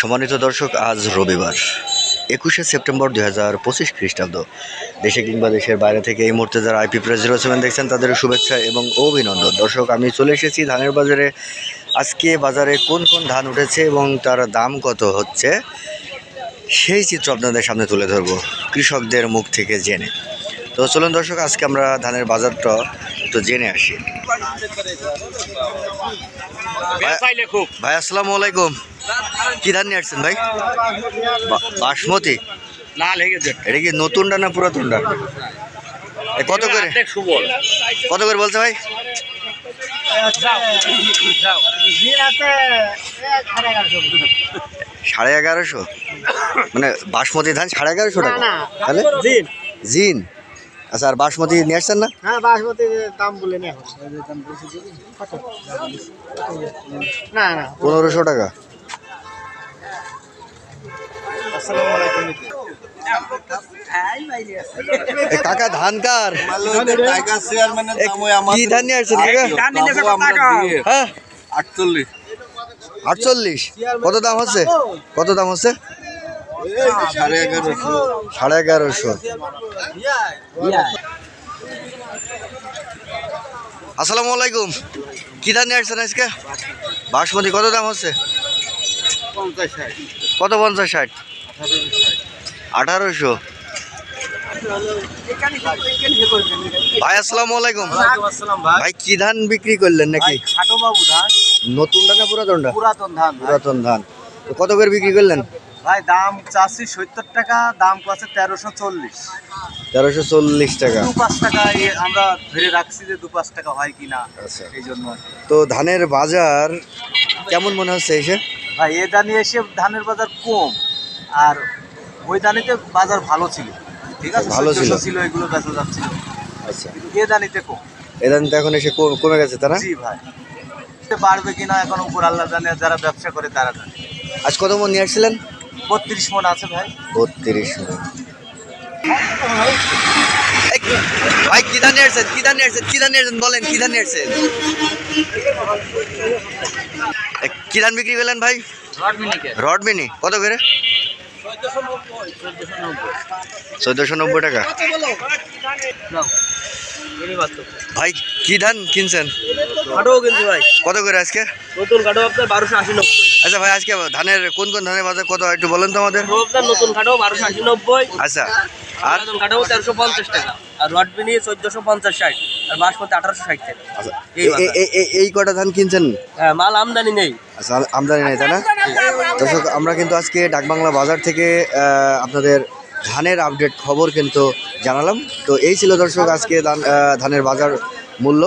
সম্মানিত দর্শক, আজ রবিবার, একুশে সেপ্টেম্বর দুই হাজার পঁচিশ খ্রিস্টাব্দ। দেশে কিংবা দেশের বাইরে থেকে এই মুহূর্তে যারা আইপি প্রেস জিরো সেভেন দেখছেন, তাদের শুভেচ্ছা এবং অভিনন্দন। দর্শক, আমি চলে এসেছি ধানের বাজারে। আজকে বাজারে কোন কোন ধান উঠেছে এবং তার দাম কত হচ্ছে, সেই চিত্র আপনাদের সামনে তুলে ধরবো। কৃষকদের মুখ থেকে জেনে। তো চলুন দর্শক, আজকে আমরা ধানের বাজারটা একটু জেনে আসি। ভাই আসসালামু আলাইকুম। কি ধান নিয়ে আসছেন ভাই? বা- বাসমতি? এটা কি নতুনটা না পুরাতনটা? এ কত করে? কত করে বলছে ভাই? সাড়ে এগারোশো। মানে বাসমতি ধান সাড়ে এগারোশো টাকা। তাহলে? জিন। আচ্ছা আর বাসমতি নিয়ে আসছেন না? হ্যাঁ বাসমতি দাম বলে না না না। পনেরোশো টাকা। আসসালামু আলাইকুম। কাকা ধান কার? কি ধান নিয়ে আসছেন কাকা? হ্যাঁ। আটচল্লিশ। আটচল্লিশ। কত দাম হচ্ছে? কত দাম হচ্ছে? সাড়ে এগারোশো। সাড়ে এগারোশো আসসালামু আলাইকুম। কি ধান নিয়ে আসছেন আজকে? বাসমতি কত দাম হচ্ছে? কত পঞ্চাশ ষাট? আঠারোশো। ভাই আসসালামু আলাইকুম। ভাই কি ধান বিক্রি করলেন নাকি? বাবু ধান। নতুনটা না পুরাতনটা পুরাতন ধান পুরাতন ধান। কত করে বিক্রি করলেন? ভাই দাম চাচ্ছি সত্তর টাকা দাম কছে তেরোশো চল্লিশ। তেরোশো চল্লিশ টাকা। দু পাঁচ টাকা আমরা ধরে রাখছি যে দু পাঁচ টাকা হয় কিনা আচ্ছা। এই জন্য তো ধানের বাজার কেমন মনে হচ্ছে এসে? ভাই এ দানি এসে ধানের বাজার কম আর ওই দানিতে বাজার ভালো ছিল। ঠিক আছে ভালো ছিল। ছিল এগুলো বেচা যাচ্ছিল। আচ্ছা। এ দানিতে কম। এ দানিতে এখন এসে কম- গেছে তারা? জি ভাই। বাড়বে কিনা এখন উপর আল্লাহ জানে যারা ব্যবসা করে তারা জানে। আজ কত মন নিয়ে আসছিলেন? বত্রিশ মন আছে ভাই। বত্রিশ মন। ভাই কি ধান নিয়ে আসছেন কি ধান নিয়ে কি ধান নিয়ে বলেন কি ধান নিয়ে আসছেন এ, কি ধান বিক্রি করলেন ভাই? রড মিনি। কত করে? চোদ্দশো নব্বই টাকা। ভাই কি ধান কিনছেন? ভাই। কত করে আজকে? নতুন কাটাও আপনার বারোশো আশি নব্বই। আচ্ছা ভাই আজকে ধানের কোন কোন ধানের বাজার কত? একটু বলেন তো আমাদের। আপনার নতুন কাটাও বারোশো আশি নব্বই। আচ্ছা আর নতুন কাটাও তেরোশো পঞ্চাশ টাকা। আর রড বিনি চোদ্দশো পঞ্চাশ ষাট। আর বাসমতি আঠারোশো ষাট টাকা। আচ্ছা, এই কটা ধান কিনছেন? হ্যাঁ মাল আমদানি নেই। আচ্ছা আমদানি নেই তাই না? দর্শক আমরা কিন্তু আজকে ডাকবাংলা বাজার থেকে আপনাদের ধানের আপডেট খবর কিন্তু জানালাম। তো এই ছিল দর্শক আজকে ধান ধানের বাজার মূল্য।